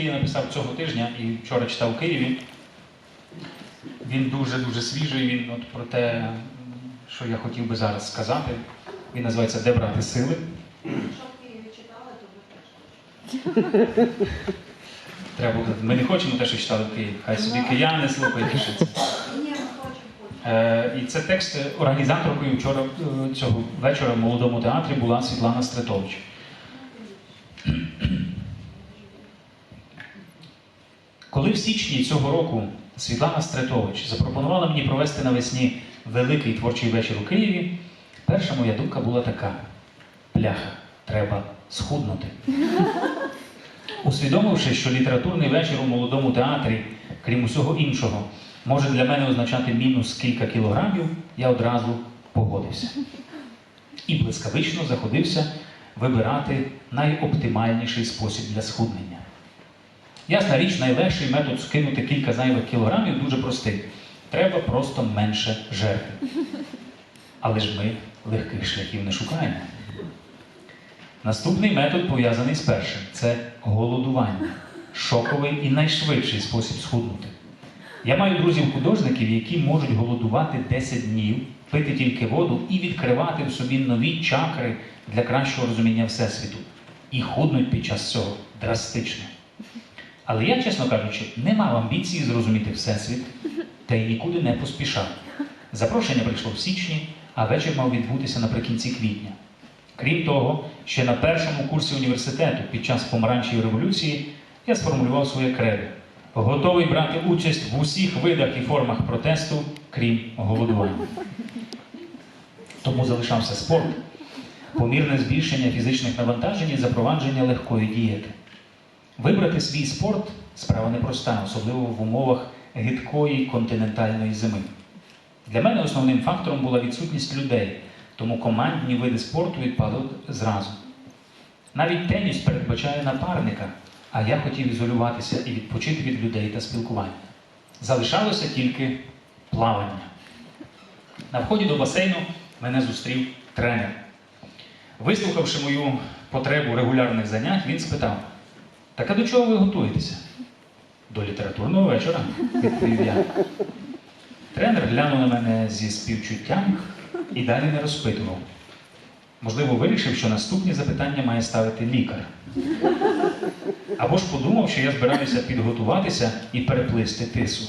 який я написав цього тижня і вчора читав у Києві, він дуже-дуже свіжий. Він от про те, що я хотів би зараз сказати. Він називається Де брати сили. Якщо в Києві читали, то ви теж. Треба буде. Ми не хочемо те, що читали в Києві. Хай собі кияни слухають хочемо. Е, і це текст організаторкою вчора е, цього вечора в молодому театрі була Світлана Стретович. Коли в січні цього року Світлана Стретович запропонувала мені провести навесні великий творчий вечір у Києві, перша моя думка була така: пляха, треба схуднути. Усвідомивши, що літературний вечір у молодому театрі, крім усього іншого, може для мене означати мінус кілька кілограмів, я одразу погодився. І блискавично заходився вибирати найоптимальніший спосіб для схуднення. Ясна річ, найлегший метод скинути кілька зайвих кілограмів дуже простий. Треба просто менше жерти. Але ж ми легких шляхів не шукаємо. Наступний метод пов'язаний з першим це голодування. Шоковий і найшвидший спосіб схуднути. Я маю друзів-художників, які можуть голодувати 10 днів, пити тільки воду і відкривати в собі нові чакри для кращого розуміння Всесвіту. І худнуть під час цього драстично. Але я, чесно кажучи, не мав амбіції зрозуміти Всесвіт та й нікуди не поспішав. Запрошення прийшло в січні, а вечір мав відбутися наприкінці квітня. Крім того, ще на першому курсі університету під час помаранчої революції я сформулював своє кредо. Готовий брати участь в усіх видах і формах протесту, крім голодування. Тому залишався спорт, помірне збільшення фізичних навантажень і запровадження легкої дієти. Вибрати свій спорт справа непроста, особливо в умовах гидкої континентальної зими. Для мене основним фактором була відсутність людей, тому командні види спорту відпали зразу. Навіть теніс передбачає напарника, а я хотів ізолюватися і відпочити від людей та спілкування. Залишалося тільки плавання. На вході до басейну мене зустрів тренер. Вислухавши мою потребу регулярних занять, він спитав: Так а до чого ви готуєтеся? До літературного вечора, відповів я. Тренер глянув на мене зі співчуттям і далі не розпитував. Можливо, вирішив, що наступні запитання має ставити лікар. Або ж подумав, що я збираюся підготуватися і переплисти тису.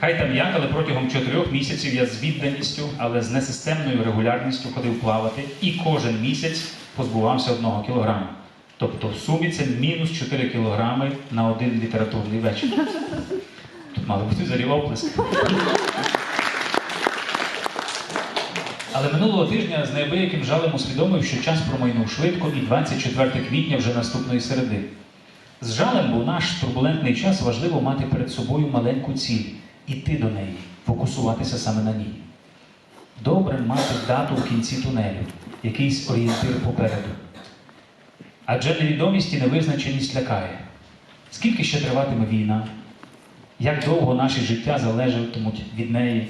Хай там як, але протягом чотирьох місяців я з відданістю, але з несистемною регулярністю ходив плавати і кожен місяць позбувався одного кілограма. Тобто в сумі це мінус 4 кілограми на один літературний вечір. Тут мали бути зарі оплески. Але минулого тижня з неабияким жалем усвідомив, що час промайнув швидко і 24 квітня вже наступної середи. З жалем, бо наш турбулентний час важливо мати перед собою маленьку ціль, іти до неї, фокусуватися саме на ній. Добре мати дату в кінці тунелю, якийсь орієнтир попереду. Адже невідомість і невизначеність лякає. Скільки ще триватиме війна? Як довго наші життя залежатимуть від неї?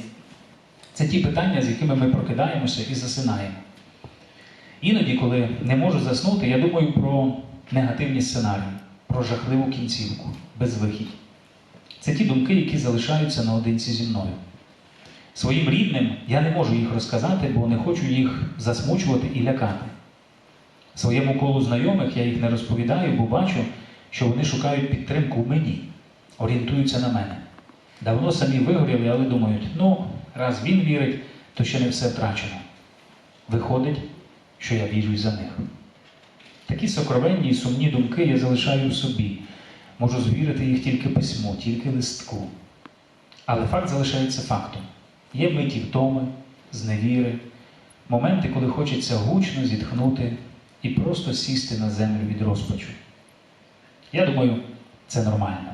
Це ті питання, з якими ми прокидаємося і засинаємо. Іноді, коли не можу заснути, я думаю про негативні сценарії, про жахливу кінцівку, безвихідь. Це ті думки, які залишаються наодинці зі мною. Своїм рідним я не можу їх розказати, бо не хочу їх засмучувати і лякати. Своєму колу знайомих я їх не розповідаю, бо бачу, що вони шукають підтримку в мені, орієнтуються на мене. Давно самі вигоріли, але думають, ну, раз він вірить, то ще не все втрачено. Виходить, що я вірю й за них. Такі сокровенні і сумні думки я залишаю в собі. Можу звірити їх тільки письмо, тільки листку. Але факт залишається фактом. Є миті втоми, зневіри, моменти, коли хочеться гучно зітхнути і просто сісти на землю від розпачу. Я думаю, це нормально.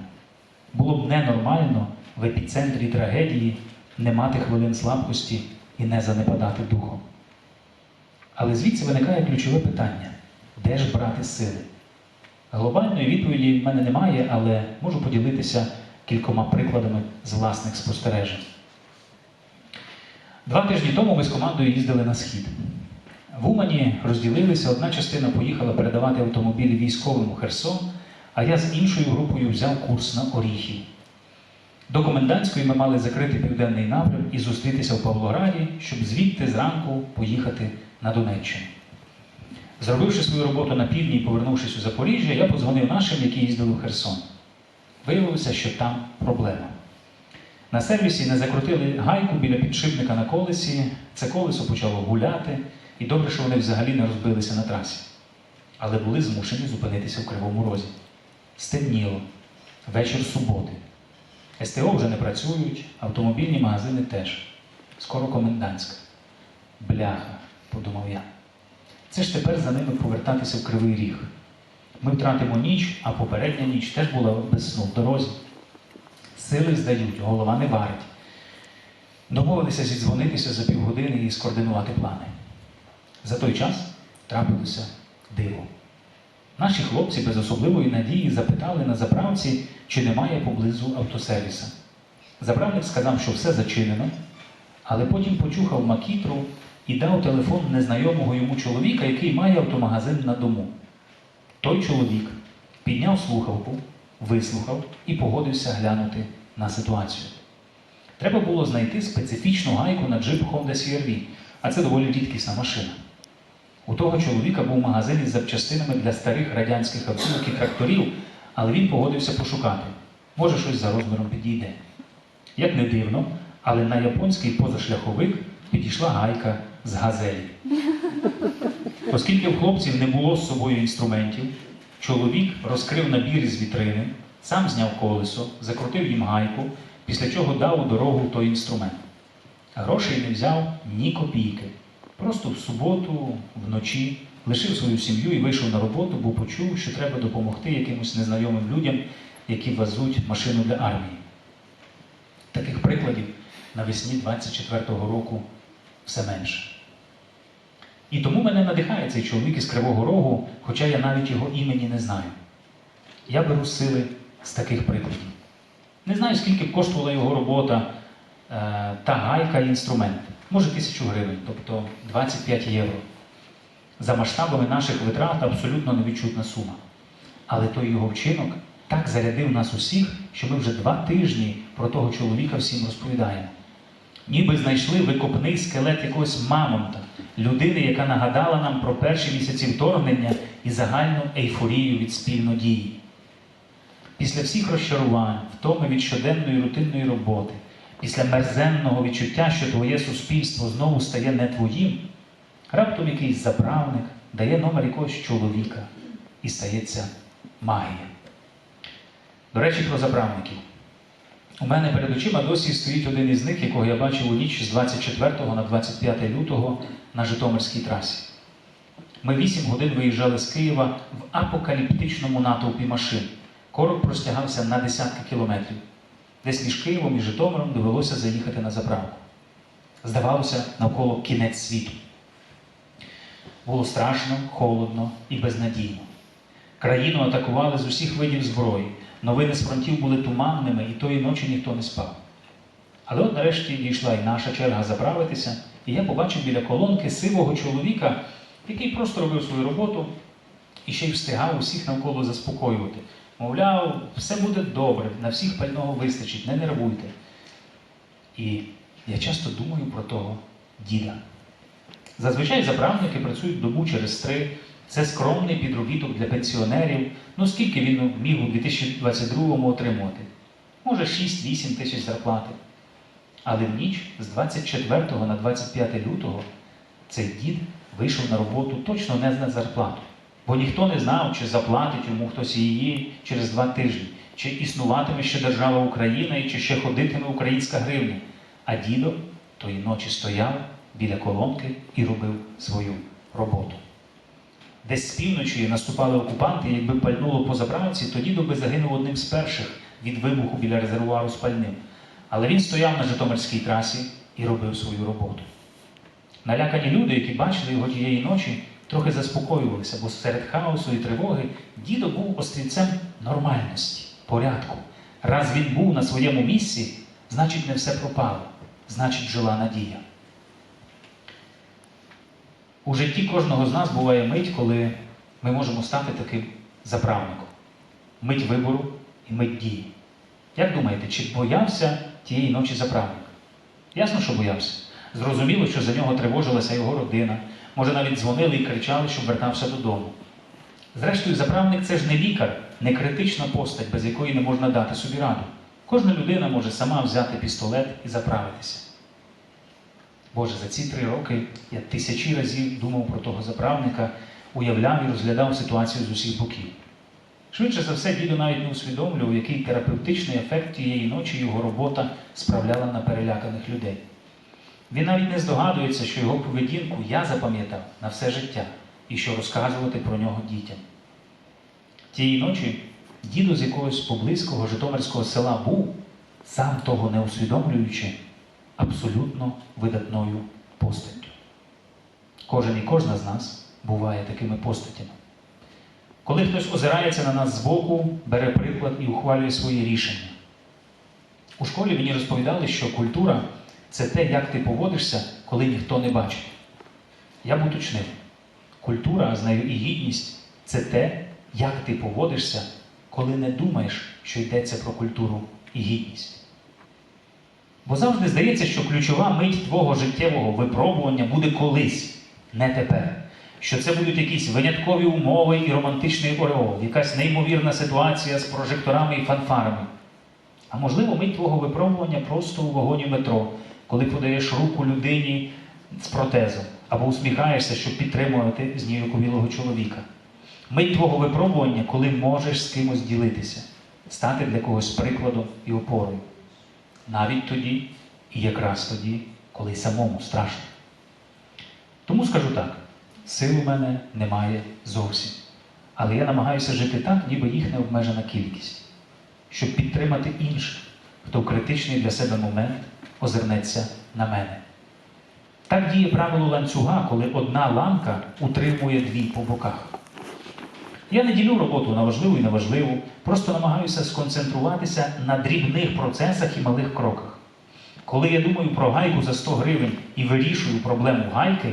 Було б ненормально в епіцентрі трагедії не мати хвилин слабкості і не занепадати духом. Але звідси виникає ключове питання: де ж брати сили? Глобальної відповіді в мене немає, але можу поділитися кількома прикладами з власних спостережень. Два тижні тому ми з командою їздили на схід. В Умані розділилися, одна частина поїхала передавати автомобілі військовим Херсон, а я з іншою групою взяв курс на Оріхів. До комендантської ми мали закрити південний напрям і зустрітися в Павлограді, щоб звідти зранку поїхати на Донеччину. Зробивши свою роботу на півдні і повернувшись у Запоріжжя, я подзвонив нашим, які їздили в Херсон. Виявилося, що там проблема. На сервісі не закрутили гайку біля підшипника на колесі, це колесо почало гуляти, і добре, що вони взагалі не розбилися на трасі. Але були змушені зупинитися в Кривому Розі. Стемніло, вечір суботи. СТО вже не працюють, автомобільні магазини теж. Скоро комендантська. Бляха, подумав я. Це ж тепер за ними повертатися в Кривий Ріг. Ми втратимо ніч, а попередня ніч теж була без сну в дорозі. Сили здають, голова не варить. Домовилися зідзвонитися за півгодини і скоординувати плани. За той час трапилося диво. Наші хлопці без особливої надії запитали на заправці, чи немає поблизу автосервіса. Заправник сказав, що все зачинено, але потім почухав макітру і дав телефон незнайомого йому чоловіка, який має автомагазин на дому. Той чоловік підняв слухавку, вислухав і погодився глянути на ситуацію. Треба було знайти специфічну гайку на джип Honda CR-V, а це доволі рідкісна машина. У того чоловіка був магазин із запчастинами для старих радянських автівок і тракторів, але він погодився пошукати. Може, щось за розміром підійде. Як не дивно, але на японський позашляховик підійшла гайка з газелі. Оскільки в хлопців не було з собою інструментів, чоловік розкрив набір із вітрини, сам зняв колесо, закрутив їм гайку, після чого дав у дорогу той інструмент. Грошей не взяв ні копійки. Просто в суботу, вночі, лишив свою сім'ю і вийшов на роботу, бо почув, що треба допомогти якимось незнайомим людям, які везуть машину для армії. Таких прикладів навесні 24-го року все менше. І тому мене надихає цей чоловік із Кривого Рогу, хоча я навіть його імені не знаю. Я беру сили з таких прикладів. Не знаю, скільки б коштувала його робота, е, та гайка і інструмент. Може тисячу гривень, тобто 25 євро. За масштабами наших витрат абсолютно невідчутна сума. Але той його вчинок так зарядив нас усіх, що ми вже два тижні про того чоловіка всім розповідаємо. Ніби знайшли викопний скелет якогось мамонта, людини, яка нагадала нам про перші місяці вторгнення і загальну ейфорію від спільнодії. Після всіх розчарувань, втоми від щоденної рутинної роботи, після мерзенного відчуття, що твоє суспільство знову стає не твоїм, раптом якийсь заправник дає номер якогось чоловіка і стається магія. До речі, про заправників. У мене перед очима досі стоїть один із них, якого я бачив у ніч з 24 на 25 лютого на Житомирській трасі. Ми вісім годин виїжджали з Києва в апокаліптичному натовпі машин. Корок простягався на десятки кілометрів. Десь між Києвом і Житомиром довелося заїхати на заправку. Здавалося, навколо кінець світу. Було страшно, холодно і безнадійно. Країну атакували з усіх видів зброї. Новини з фронтів були туманними, і тої ночі ніхто не спав. Але от нарешті дійшла і наша черга заправитися, і я побачив біля колонки сивого чоловіка, який просто робив свою роботу і ще й встигав усіх навколо заспокоювати. Мовляв, все буде добре, на всіх пального вистачить, не нервуйте. І я часто думаю про того діда. Зазвичай заправники працюють добу через три. Це скромний підробіток для пенсіонерів. Ну скільки він міг у 2022-му отримувати? Може 6-8 тисяч зарплати. Але в ніч з 24 на 25 лютого цей дід вийшов на роботу точно не на зарплату. Бо ніхто не знав, чи заплатить йому хтось її через два тижні, чи існуватиме ще держава Україна, і чи ще ходитиме українська гривня. А дідо тої ночі стояв біля колонки і робив свою роботу. Десь з півночі наступали окупанти, якби пальнуло по заправці, то дідо би загинув одним з перших від вибуху біля резервуару з пальним. Але він стояв на Житомирській трасі і робив свою роботу. Налякані люди, які бачили його тієї ночі, трохи заспокоювалися, бо серед хаосу і тривоги дідо був острівцем нормальності, порядку. Раз він був на своєму місці, значить не все пропало, значить жила надія. У житті кожного з нас буває мить, коли ми можемо стати таким заправником. Мить вибору і мить дії. Як думаєте, чи боявся тієї ночі заправник? Ясно, що боявся. Зрозуміло, що за нього тривожилася його родина. Може, навіть дзвонили і кричали, щоб вертався додому. Зрештою, заправник це ж не лікар, не критична постать, без якої не можна дати собі раду. Кожна людина може сама взяти пістолет і заправитися. Боже, за ці три роки я тисячі разів думав про того заправника, уявляв і розглядав ситуацію з усіх боків. Швидше за все, дідо навіть не усвідомлював, який терапевтичний ефект тієї ночі його робота справляла на переляканих людей. Він навіть не здогадується, що його поведінку я запам'ятав на все життя і що розказувати про нього дітям. Тієї ночі дідо з якогось поблизького Житомирського села був, сам того не усвідомлюючи, абсолютно видатною постаттю. Кожен і кожна з нас буває такими постатями. Коли хтось озирається на нас збоку, бере приклад і ухвалює свої рішення. У школі мені розповідали, що культура це те, як ти поводишся, коли ніхто не бачить. Я б уточнив, культура, а з нею і гідність це те, як ти поводишся, коли не думаєш, що йдеться про культуру і гідність. Бо завжди здається, що ключова мить твого життєвого випробування буде колись, не тепер. Що це будуть якісь виняткові умови і романтичний ореол, якась неймовірна ситуація з прожекторами і фанфарами. А можливо, мить твого випробування просто у вагоні метро, коли подаєш руку людині з протезом, або усміхаєшся, щоб підтримувати зніяковілого чоловіка. Мить твого випробування, коли можеш з кимось ділитися, стати для когось прикладом і опорою. Навіть тоді, і якраз тоді, коли самому страшно. Тому скажу так: сил у мене немає зовсім. Але я намагаюся жити так, ніби їх не обмежена кількість, щоб підтримати інших, хто в критичний для себе момент озирнеться на мене. Так діє правило ланцюга, коли одна ланка утримує дві по боках. Я не ділю роботу на важливу і неважливу, просто намагаюся сконцентруватися на дрібних процесах і малих кроках. Коли я думаю про гайку за 100 гривень і вирішую проблему гайки,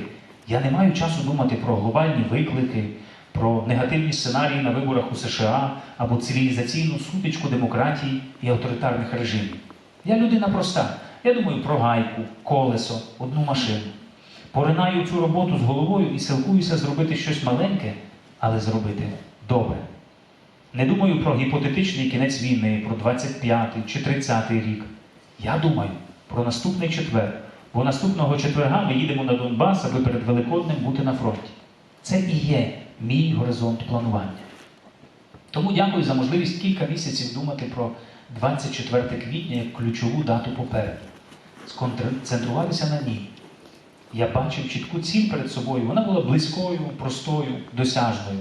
я не маю часу думати про глобальні виклики, про негативні сценарії на виборах у США або цивілізаційну сутичку демократії і авторитарних режимів. Я людина проста. Я думаю про гайку, колесо, одну машину. Поринаю цю роботу з головою і силкуюся зробити щось маленьке, але зробити добре. Не думаю про гіпотетичний кінець війни, про 25-й чи 30-й рік. Я думаю про наступний четвер, бо наступного четверга ми їдемо на Донбас, аби перед Великоднем бути на фронті. Це і є мій горизонт планування. Тому дякую за можливість кілька місяців думати про 24 квітня як ключову дату попереду. Сконцентрувалися на ній. Я бачив чітку ціль перед собою. Вона була близькою, простою, досяжною.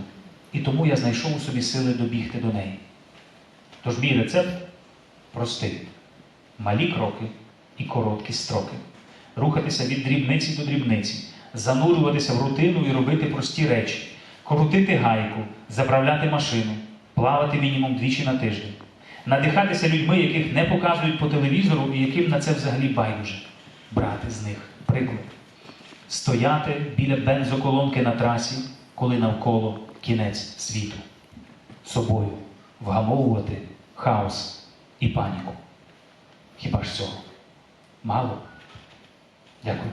І тому я знайшов у собі сили добігти до неї. Тож мій рецепт простий: малі кроки і короткі строки. Рухатися від дрібниці до дрібниці, занурюватися в рутину і робити прості речі, крутити гайку, заправляти машину, плавати мінімум двічі на тиждень, надихатися людьми, яких не показують по телевізору і яким на це взагалі байдуже, брати з них приклад, стояти біля бензоколонки на трасі, коли навколо кінець світу, собою вгамовувати хаос і паніку. Хіба ж цього? Мало? Дякую.